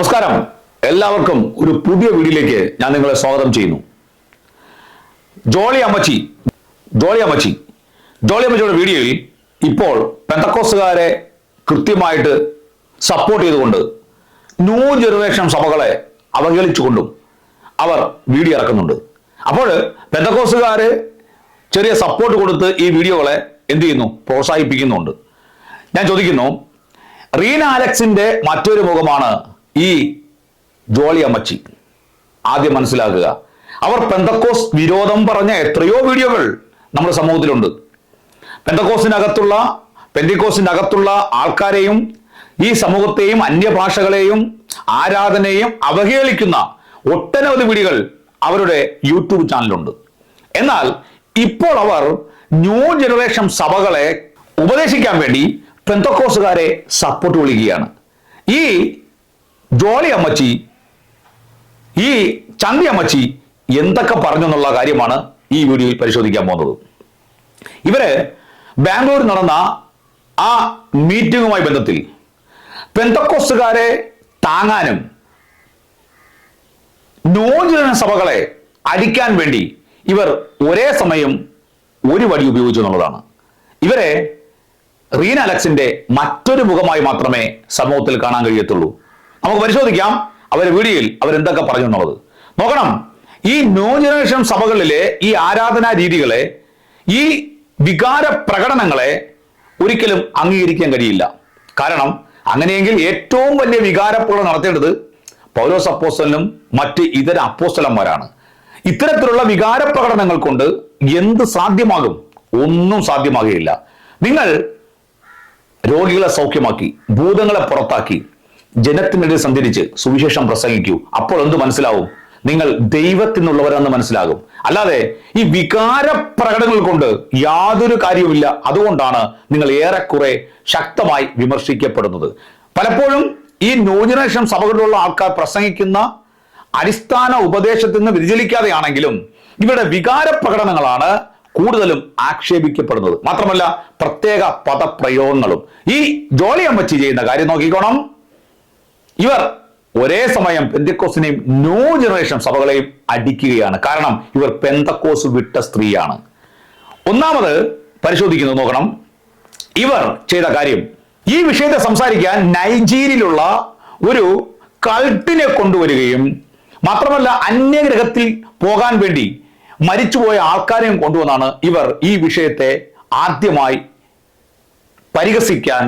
നമസ്കാരം. എല്ലാവർക്കും ഒരു പുതിയ വീഡിയോയിലേക്ക് ഞാൻ നിങ്ങളെ സ്വാഗതം ചെയ്യുന്നു. ജോളി അമ്മച്ചി ജോളി അമ്മച്ചി. ജോളി അമ്മച്ചിയുടെ വീഡിയോയിൽ ഇപ്പോൾ പെന്തക്കോസുകാരെ കൃത്യമായിട്ട് സപ്പോർട്ട് ചെയ്തുകൊണ്ട് ന്യൂ ജനറേഷൻ സഭകളെ അവഹേളിച്ചുകൊണ്ടും അവർ വീഡിയോ ഇറക്കുന്നുണ്ട്. അപ്പോൾ പെന്തക്കോസുകാർ ചെറിയ സപ്പോർട്ട് കൊടുത്ത് ഈ വീഡിയോകളെ എന്ത് ചെയ്യുന്നു? പ്രോത്സാഹിപ്പിക്കുന്നുണ്ട്. ഞാൻ ചോദിക്കുന്നു റീന അലക്സിന്റെ മറ്റൊരു മുഖമാണ് ഈ ജോളി അമ്മച്ചി. ആദ്യം മനസ്സിലാക്കുക. അവർ പെന്തക്കോസ് വിരോധം പറഞ്ഞ എത്രയോ വീഡിയോകൾ നമ്മുടെ സമൂഹത്തിലുണ്ട്. പെന്തക്കോസിനകത്തുള്ള പെന്തിക്കോസിന്റെ അകത്തുള്ള ആൾക്കാരെയും ഈ സമൂഹത്തെയും അന്യഭാഷകളെയും ആരാധനയെയും അവഹേളിക്കുന്ന ഒട്ടനവധി വീഡിയോകൾ അവരുടെ യൂട്യൂബ് ചാനലുണ്ട് എന്നാൽ ഇപ്പോൾ അവർ ന്യൂ ജനറേഷൻ സഭകളെ ഉപദേശിക്കാൻ വേണ്ടി പെന്തക്കോസുകാരെ സപ്പോർട്ട് വിളിക്കുകയാണ്. ഈ ജോളി അമ്മച്ചി ഈ ചന്തി അമ്മച്ചി എന്തൊക്കെ പറഞ്ഞു എന്നുള്ള കാര്യമാണ് ഈ വീഡിയോയിൽ പരിശോധിക്കാൻ പോകുന്നത്. ഇവർ ബാംഗ്ലൂർ നടന്ന ആ മീറ്റിംഗുമായി ബന്ധത്തിൽ പെന്തക്കോസുകാരെ താങ്ങാനും നോജന സഭകളെ അടിക്കാൻ വേണ്ടി ഇവർ ഒരേ സമയം ഒരു വടി ഉപയോഗിച്ചു എന്നുള്ളതാണ്. ഇവരെ റീന അലക്സിന്റെ മറ്റൊരു മുഖമായി മാത്രമേ സമൂഹത്തിൽ കാണാൻ കഴിയത്തുള്ളൂ. നമുക്ക് പരിശോധിക്കാം അവരെ വീഡിയോയിൽ അവരെന്തൊക്കെ പറഞ്ഞു എന്നുള്ളത് നോക്കണം. ഈ ന്യൂ ജനറേഷൻ സഭകളിലെ ഈ ആരാധനാ രീതികളെ ഈ വികാര പ്രകടനങ്ങളെ ഒരിക്കലും അംഗീകരിക്കാൻ കഴിയില്ല. കാരണം അങ്ങനെയെങ്കിൽ ഏറ്റവും വലിയ വികാരപ്രകടനം നടത്തേണ്ടത് പൗലോസ് അപ്പോസ്റ്റലിനും മറ്റ് ഇതര അപ്പോസ്റ്റലന്മാരാണ് ഇത്തരത്തിലുള്ള വികാര പ്രകടനങ്ങൾ കൊണ്ട് എന്ത് സാധ്യമാകും? ഒന്നും സാധ്യമാകുകയില്ല. നിങ്ങൾ രോഗികളെ സൗഖ്യമാക്കി ഭൂതങ്ങളെ പുറത്താക്കി ജനത്തിനിടയിൽ സഞ്ചരിച്ച് സുവിശേഷം പ്രസംഗിക്കൂ. അപ്പോൾ എന്ത് മനസ്സിലാവും? നിങ്ങൾ ദൈവത്തിനുള്ളവരെന്ന് മനസ്സിലാകും. അല്ലാതെ ഈ വികാര പ്രകടനങ്ങൾ കൊണ്ട് യാതൊരു കാര്യവുമില്ല. അതുകൊണ്ടാണ് നിങ്ങൾ ഏറെക്കുറെ ശക്തമായി വിമർശിക്കപ്പെടുന്നത്. പലപ്പോഴും ഈ ന്യൂ ജനറേഷൻ സഭകളിലുള്ള ആൾക്കാർ പ്രസംഗിക്കുന്ന അടിസ്ഥാന ഉപദേശത്തിൽ നിന്ന് വ്യതിചലിക്കാതെയാണെങ്കിലും ഇവരുടെ വികാര പ്രകടനങ്ങളാണ് കൂടുതലും ആക്ഷേപിക്കപ്പെടുന്നത്. മാത്രമല്ല പ്രത്യേക പദപ്രയോഗങ്ങളും. ഈ ജോളി അമ്മച്ചി ചെയ്യുന്ന കാര്യം നോക്കിക്കോണം. ഇവർ ഒരേ സമയം പെന്തക്കോസിനെയും ന്യൂ ജനറേഷൻ സഭകളെയും അടിക്കുകയാണ്. കാരണം ഇവർ പെന്തക്കോസ് വിട്ട സ്ത്രീയാണ്. ഒന്നാമത് പരിശോധിക്കുന്നത് നോക്കണം. ഇവർ ചെയ്ത കാര്യം ഈ വിഷയത്തെ സംസാരിക്കാൻ നൈജീരിയയിലുള്ള ഒരു കൾട്ടിനെ കൊണ്ടുവരികയും മാത്രമല്ല അന്യഗ്രഹത്തിൽ പോകാൻ വേണ്ടി മരിച്ചുപോയ ആൾക്കാരെയും കൊണ്ടുവന്നാണ് ഇവർ ഈ വിഷയത്തെ ആദ്യമായി പരിഹസിക്കാൻ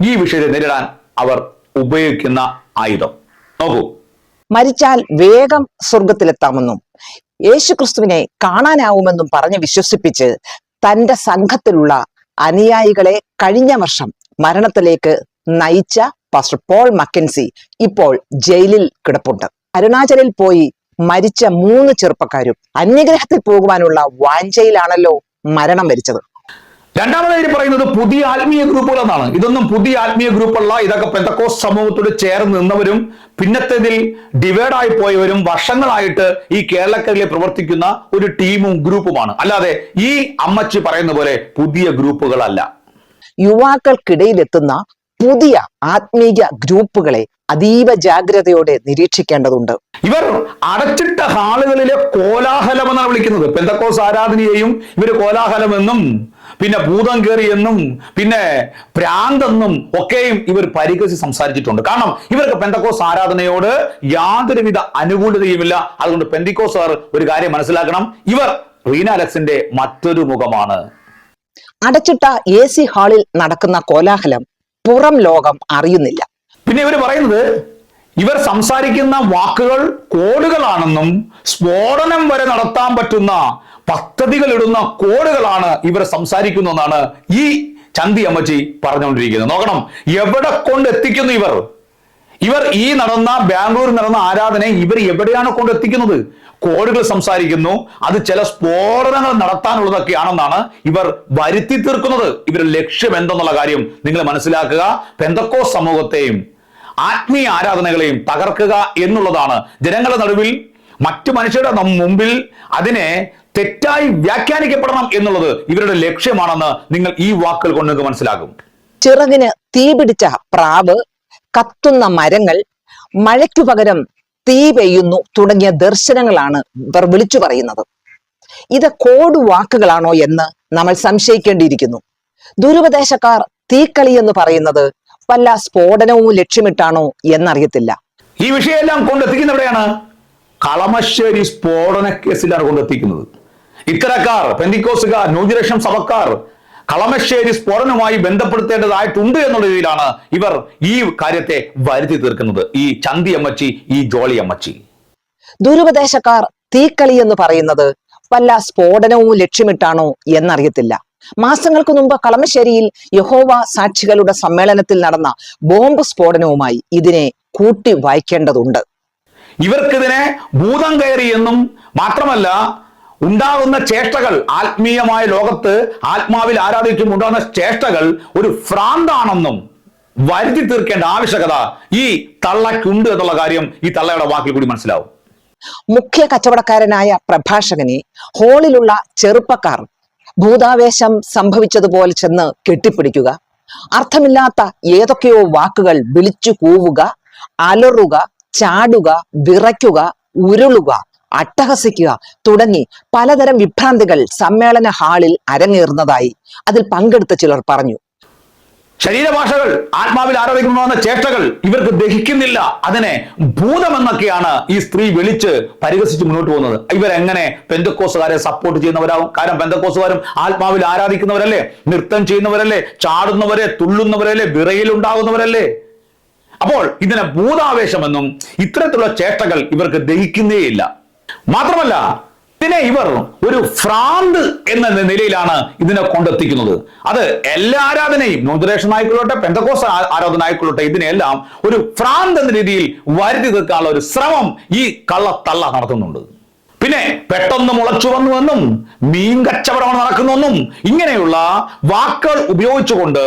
ഈ വിഷയത്തെ നേരിടാൻ അവർ ഉപയോഗിക്കുന്ന ആയുധം. നോക്കൂ. മരിച്ചാൽ വേഗം സ്വർഗത്തിലെത്താമെന്നും യേശുക്രിസ്തുവിനെ കാണാനാവുമെന്നും പറഞ്ഞ് വിശ്വസിപ്പിച്ച് തന്റെ സംഘത്തിലുള്ള അനുയായികളെ കഴിഞ്ഞ വർഷം മരണത്തിലേക്ക് നയിച്ച പാസ്റ്റർ പോൾ മക്കൻസി ഇപ്പോൾ ജയിലിൽ കിടപ്പുണ്ട്. അരുണാചലിൽ പോയി മരിച്ച മൂന്ന് ചെറുപ്പക്കാരും അന്യഗ്രഹത്തിൽ പോകുവാനുള്ള വാഞ്ചയിലാണല്ലോ മരണം വരിച്ചത്. രണ്ടാമതായി പറയുന്നത് പുതിയ ആത്മീയ ഗ്രൂപ്പുകൾ എന്നാണ് ഇതൊന്നും പുതിയ ആത്മീയ ഗ്രൂപ്പുള്ള ഇതൊക്കെ പെന്തക്കോസ് സമൂഹത്തോട് ചേർന്ന് നിന്നവരും പിന്നത്തേതിൽ ഡിവൈഡായി പോയവരും വർഷങ്ങളായിട്ട് ഈ കേരളക്കരയിൽ പ്രവർത്തിക്കുന്ന ഒരു ടീമും ഗ്രൂപ്പുമാണ്. അല്ലാതെ ഈ അമ്മച്ചി പറയുന്ന പോലെ പുതിയ ഗ്രൂപ്പുകളല്ല. യുവാക്കൾക്കിടയിലെത്തുന്ന പുതിയ ആത്മീയ ഗ്രൂപ്പുകളെ അതീവ ജാഗ്രതയോടെ നിരീക്ഷിക്കേണ്ടതുണ്ട്. ഇവർ അടച്ചിട്ട ഹാളുകളിലെ കോലാഹലം എന്നാണ് വിളിക്കുന്നത്. പെന്തക്കോസ് ആരാധനയെയും ഇവർ കോലാഹലമെന്നും പിന്നെ ഭൂതം കയറിയെന്നും പിന്നെ പ്രാന്തെന്നും ഒക്കെയും ഇവർ പരിഹസിച്ച് സംസാരിച്ചിട്ടുണ്ട്. കാരണം ഇവർക്ക് പെന്തക്കോസ് ആരാധനയോട് യാതൊരുവിധ അനുകൂലതയുമില്ല. അതുകൊണ്ട് പെന്തിക്കോസാർ ഒരു കാര്യം മനസ്സിലാക്കണം. ഇവർ റീന അലക്സിന്റെ മറ്റൊരു മുഖമാണ്. അടച്ചിട്ട എ സി ഹാളിൽ നടക്കുന്ന കോലാഹലം പുറം ലോകം അറിയുന്നില്ല. പിന്നെ ഇവർ പറയുന്നത് ഇവർ സംസാരിക്കുന്ന വാക്കുകൾ കോഡുകളാണെന്നും സ്ഫോടനം വരെ നടത്താൻ പറ്റുന്ന പദ്ധതികൾ ഇടുന്ന കോഡുകളാണ് ഇവർ സംസാരിക്കുന്നതെന്നാണ് ഈ ചന്തി അമ്മച്ചി പറഞ്ഞുകൊണ്ടിരിക്കുന്നത്. നോക്കണം എവിടെ കൊണ്ട് എത്തിക്കുന്നു ഇവർ? ഇവർ ഈ നടന്ന ബാംഗ്ലൂരിൽ നടന്ന ആരാധന ഇവർ എവിടെയാണ് കൊണ്ടെത്തിക്കുന്നത്? കോഡുകൾ സംസാരിക്കുന്നു. അത് ചില സ്ഫോടനങ്ങൾ നടത്താനുള്ളതൊക്കെയാണെന്നാണ് ഇവർ വരുത്തി തീർക്കുന്നത്. ഇവരുടെ ലക്ഷ്യം എന്തെന്നുള്ള കാര്യം നിങ്ങൾ മനസ്സിലാക്കുക. പെന്തക്കോ സമൂഹത്തെയും ആത്മീയ ആരാധനകളെയും തകർക്കുക എന്നുള്ളതാണ്. ജനങ്ങളുടെ നടുവിൽ മറ്റു മനുഷ്യരുടെ മുമ്പിൽ അതിനെ തെറ്റായി വ്യാഖ്യാനിക്കപ്പെടണം എന്നുള്ളത് ഇവരുടെ ലക്ഷ്യമാണെന്ന് നിങ്ങൾ ഈ വാക്കുകൾ കൊണ്ട് നിങ്ങൾക്ക് മനസ്സിലാകും. ചിറകിന് തീപിടിച്ച പ്രാവ് കത്തുന്ന മരങ്ങൾ മഴയ്ക്കു പകരം തീ പെയ്യുന്നു തുടങ്ങിയ ദർശനങ്ങളാണ് ഇവർ വിളിച്ചു പറയുന്നത്. ഇത് കോഡ് വാക്കുകളാണോ എന്ന് നമ്മൾ സംശയിക്കേണ്ടിയിരിക്കുന്നു. ദുരുപദേശക്കാർ തീക്കളി എന്ന് പറയുന്നത് വല്ല സ്ഫോടനവും ലക്ഷ്യമിട്ടാണോ എന്നറിയത്തില്ല. ഈ വിഷയമെല്ലാം കൊണ്ടെത്തിക്കുന്നവിടെയാണ് കളമശ്ശേരി സ്ഫോടന കേസിലാണ് കൊണ്ടെത്തിക്കുന്നത്. ഇത്തരക്കാർ പെന്തിക്കോസുകാർ ന്യൂജറേഷൻ സഭക്കാർ കളമശ്ശേരി സ്ഫോടനവുമായി ബന്ധപ്പെടുത്തേണ്ടതായിട്ടുണ്ട് എന്നുള്ള രീതിയിലാണ് ഇവർ ഈ കാര്യത്തെ വരുത്തി തീർക്കുന്നത്. ഈ ചന്തി അമ്മച്ചി ഈ ജോളി അമ്മച്ചി. ദുരുപദേശക്കാർ തീക്കളി എന്ന് പറയുന്നത് വല്ല സ്ഫോടനവും ലക്ഷ്യമിട്ടാണോ എന്നറിയത്തില്ല. മാസങ്ങൾക്ക് മുമ്പ് കളമശ്ശേരിയിൽ യഹോവ സാക്ഷികളുടെ സമ്മേളനത്തിൽ നടന്ന ബോംബ് സ്ഫോടനവുമായി ഇതിനെ കൂട്ടി വായിക്കേണ്ടതുണ്ട്. ഇവർക്കിതിനെ ഭൂതം കയറി എന്നും മാത്രമല്ല ഉണ്ടാകുന്ന ചേഷ്ടകൾ ആത്മീയമായ ലോകത്ത് ആത്മാവിൽ ആരാധിക്കും ഉണ്ടാകുന്ന ചേഷ്ടകൾ ഒരു ഭ്രാന്താണെന്നും വരുത്തി തീർക്കേണ്ട ആവശ്യകത ഈ തള്ളക്കുണ്ട് എന്നുള്ള കാര്യം ഈ തള്ളയുടെ വാക്കിൽ കൂടി മനസ്സിലാവും. മുഖ്യ കച്ചവടക്കാരനായ പ്രഭാഷകനെ ഹോളിലുള്ള ചെറുപ്പക്കാർ ഭൂതാവേശം സംഭവിച്ചതുപോലെ ചെന്ന് കെട്ടിപ്പിടിക്കുക. അർത്ഥമില്ലാത്ത ഏതൊക്കെയോ വാക്കുകൾ വിളിച്ചു കൂവുക അലറുക ചാടുക വിറയ്ക്കുക ഉരുളുക. അട്ടഹസിക്കുക. തുടങ്ങി പലതരം വിഭ്രാന്തികൾ സമ്മേളന ഹാളിൽ അരങ്ങേറുന്നതായി അതിൽ പങ്കെടുത്ത ചിലർ പറഞ്ഞു. ശരീരഭാഷകൾ ആത്മാവിൽ ആരാധിക്കണമെന്ന ചേഷ്ടകൾ ഇവർക്ക് ദഹിക്കുന്നില്ല. അതിനെ ഭൂതമെന്നൊക്കെയാണ് ഈ സ്ത്രീ വിളിച്ച് പരിഹസിച്ച് മുന്നോട്ട് പോകുന്നത്. ഇവരെങ്ങനെ പെന്തക്കോസുകാരെ സപ്പോർട്ട് ചെയ്യുന്നവരാകും കാരണം പെന്തക്കോസുകാരും ആത്മാവിൽ ആരാധിക്കുന്നവരല്ലേ? നൃത്തം ചെയ്യുന്നവരല്ലേ? ചാടുന്നവരെ തുള്ളുന്നവരല്ലേ? വിറയിലുണ്ടാകുന്നവരല്ലേ അപ്പോൾ ഇതിനെ ഭൂതാവേശമെന്നും ഇത്തരത്തിലുള്ള ചേഷ്ടകൾ ഇവർക്ക് ദഹിക്കുന്നേയില്ല. മാത്രമല്ല ഇതിനെ ഇവർ ഒരു ഫ്രാന്ത് എന്ന നിലയിലാണ് ഇതിനെ കൊണ്ടെത്തിക്കുന്നത്. അത് എല്ലാ ആരാധനയും ന്യൂജറേഷൻ ആയിക്കൊള്ളട്ടെ പെന്തക്കോസ് ആരാധന ആയിക്കൊള്ളട്ടെ ഇതിനെല്ലാം ഒരു ഫ്രാന്ത് എന്ന രീതിയിൽ വരുത്തി തീർക്കാനുള്ള ഒരു ശ്രമം ഈ കള്ളത്തള്ള നടത്തുന്നുണ്ട്. പിന്നെ പെട്ടെന്ന് മുളച്ചു വന്നുവെന്നും മീൻ കച്ചവടമാണ് നടക്കുന്നെന്നും ഇങ്ങനെയുള്ള വാക്കുകൾ ഉപയോഗിച്ചുകൊണ്ട്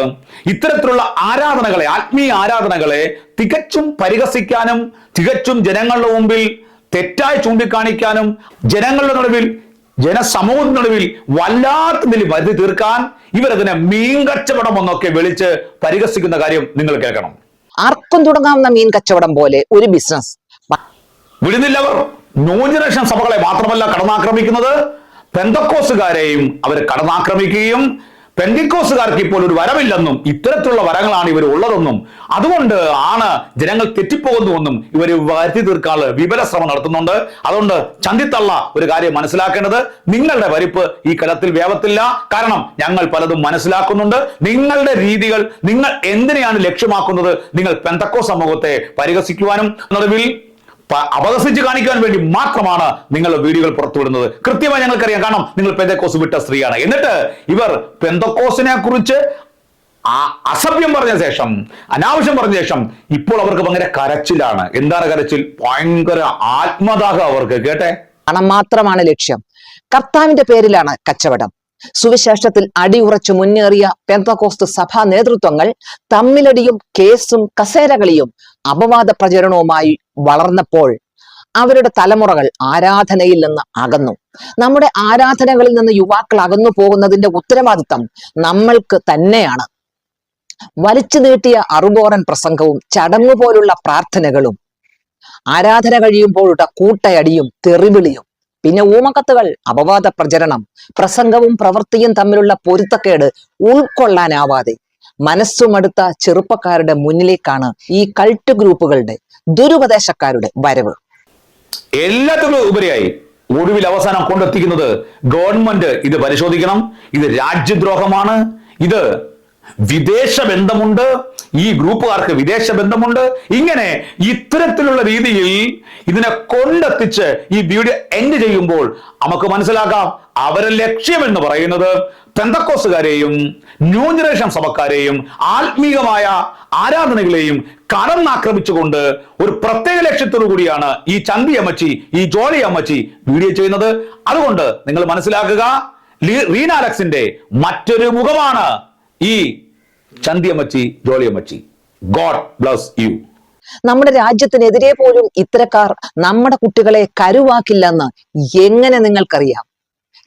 ഇത്തരത്തിലുള്ള ആരാധനകളെ ആത്മീയ ആരാധനകളെ തികച്ചും പരിഹസിക്കാനും തികച്ചും ജനങ്ങളുടെ മുമ്പിൽ തെറ്റായി ചൂണ്ടിക്കാണിക്കാനും ജനങ്ങളുടെ നടുവിൽ ജനസമൂഹത്തിന്റെ നടുവിൽ വല്ലാത്ത നിലയിൽ വരുതി തീർക്കാൻ ഇവരതിനെ മീൻ കച്ചവടം എന്നൊക്കെ വിളിച്ച് പരിഹസിക്കുന്ന കാര്യം നിങ്ങൾ കേൾക്കണം. ആർക്കും തുടങ്ങാവുന്ന മീൻ കച്ചവടം പോലെ ഒരു ബിസിനസ് വിടുന്നില്ലവർ ന്യൂ ജനറേഷൻ സഭകളെ മാത്രമല്ല കടന്നാക്രമിക്കുന്നത്. പെന്തക്കോസുകാരെയും അവർ കടന്നാക്രമിക്കുകയും പെന്തിക്കോസുകാർക്ക് ഇപ്പോൾ ഒരു വരവില്ലെന്നും ഇത്തരത്തിലുള്ള വരങ്ങളാണ് ഇവർ ഉള്ളതെന്നും അതുകൊണ്ട് ആണ് ജനങ്ങൾ തെറ്റിപ്പോകുന്നുവെന്നും ഇവർ വരുത്തി തീർക്കാനുള്ള വിപുല ശ്രമം നടത്തുന്നുണ്ട്. അതുകൊണ്ട് ചന്തിത്തള്ള ഒരു കാര്യം മനസ്സിലാക്കേണ്ടത്. നിങ്ങളുടെ വരിപ്പ് ഈ കലത്തിൽ വേവത്തില്ല കാരണം ഞങ്ങൾ പലതും മനസ്സിലാക്കുന്നുണ്ട്. നിങ്ങളുടെ രീതികൾ നിങ്ങൾ എന്തിനെയാണ് ലക്ഷ്യമാക്കുന്നത്? നിങ്ങൾ പെന്തക്കോ സമൂഹത്തെ പരിഹസിക്കുവാനും നടുവിൽ അപഹസിച്ച് കാണിക്കാൻ വേണ്ടി മാത്രമാണ് നിങ്ങൾ വീഡിയോകൾ പുറത്തുവിടുന്നത്. കൃത്യമായി ഞങ്ങൾക്കറിയാം. കാരണം നിങ്ങൾ പെന്തക്കോസ് വിട്ട സ്ത്രീയാണ്. എന്നിട്ട് ഇവർ പെന്തക്കോസിനെ കുറിച്ച് അസഭ്യം പറഞ്ഞ ശേഷം അനാവശ്യം പറഞ്ഞ ശേഷം ഇപ്പോൾ അവർക്ക് ഭയങ്കര കരച്ചിലാണ്. എന്താണ് കരച്ചിൽ? ഭയങ്കര ആത്മദാഹം അവർക്ക്. കേട്ടെ? പണം മാത്രമാണ് ലക്ഷ്യം. കർത്താവിന്റെ പേരിലാണ് കച്ചവടം. സുവിശേഷത്തിൽ അടിയുറച്ചു മുന്നേറിയ പെന്തകോസ്ത് സഭാ നേതൃത്വങ്ങൾ തമ്മിലടിയും കേസും കസേരകളിയും അപവാദ പ്രചരണവുമായി വളർന്നപ്പോൾ അവരുടെ തലമുറകൾ ആരാധനയിൽ നിന്ന് അകന്നു. നമ്മുടെ ആരാധനകളിൽ നിന്ന് യുവാക്കൾ അകന്നു പോകുന്നതിന്റെ ഉത്തരവാദിത്തം നമ്മൾക്ക് തന്നെയാണ്. വലിച്ചു നീട്ടിയ അറുബോറൻ പ്രസംഗവും ചടങ്ങു പോലുള്ള പ്രാർത്ഥനകളും ആരാധന കഴിയുമ്പോഴുള്ള കൂട്ടയടിയും തെറിവിളിയും പിന്നെ ഊമക്കത്തുകൾ അപവാദ പ്രചരണം പ്രസംഗവും പ്രവൃത്തിയും തമ്മിലുള്ള പൊരുത്തക്കേട് ഉൾക്കൊള്ളാനാവാതെ മനസ്സുമടുത്ത ചെറുപ്പക്കാരുടെ മുന്നിലേക്കാണ് ഈ കൾട്ട് ഗ്രൂപ്പുകളുടെ ദുരുപദേശക്കാരുടെ വരവ്. എല്ലാത്തിനും ഉപരിയായി ഒടുവിൽ അവസാനം കൊണ്ടെത്തിക്കുന്നത് ഗവൺമെന്റ് ഇത് പരിശോധിക്കണം. ഇത് രാജ്യദ്രോഹമാണ്. ഇത് വിദേശ ബന്ധമുണ്ട് ഈ ഗ്രൂപ്പുകാർക്ക് വിദേശ ബന്ധമുണ്ട്. ഇങ്ങനെ ഇത്തരത്തിലുള്ള രീതിയിൽ ഇതിനെ കൊണ്ടെത്തിച്ച് ഈ വീഡിയോ എൻഡ് ചെയ്യുമ്പോൾ നമുക്ക് മനസ്സിലാക്കാം അവരെ ലക്ഷ്യം എന്ന് പറയുന്നത് പെന്തക്കോസുകാരെയും ന്യൂ ജനറേഷൻ സഭക്കാരെയും ആത്മീയമായ ആരാധനകളെയും കടന്നാക്രമിച്ചുകൊണ്ട് ഒരു പ്രത്യേക ലക്ഷ്യത്തോടു കൂടിയാണ് ഈ ചന്തി അമ്മച്ചി ഈ ജോളി അമ്മച്ചി വീഡിയോ ചെയ്യുന്നത്. അതുകൊണ്ട് നിങ്ങൾ മനസ്സിലാക്കുക ലീ- റീന അലക്സിന്റെ മറ്റൊരു മുഖമാണ്. ഈ ചന്തിയമ്മച്ചി ജോളിയമ്മച്ചി ഗോഡ് ബ്ലസ് യു. നമ്മുടെ രാജ്യത്തിനെതിരെ പോലും ഇത്തരക്കാർ നമ്മുടെ കുട്ടികളെ കരുവാക്കില്ലെന്ന് എങ്ങനെ നിങ്ങൾക്കറിയാം?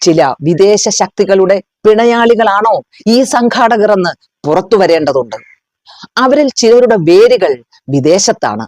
ചില വിദേശ ശക്തികളുടെ പിണയാളികളാണോ ഈ സംഘാടകർ എന്ന് പുറത്തു വരേണ്ടതുണ്ട്. അവരിൽ ചിലരുടെ വേരുകൾ വിദേശത്താണ്.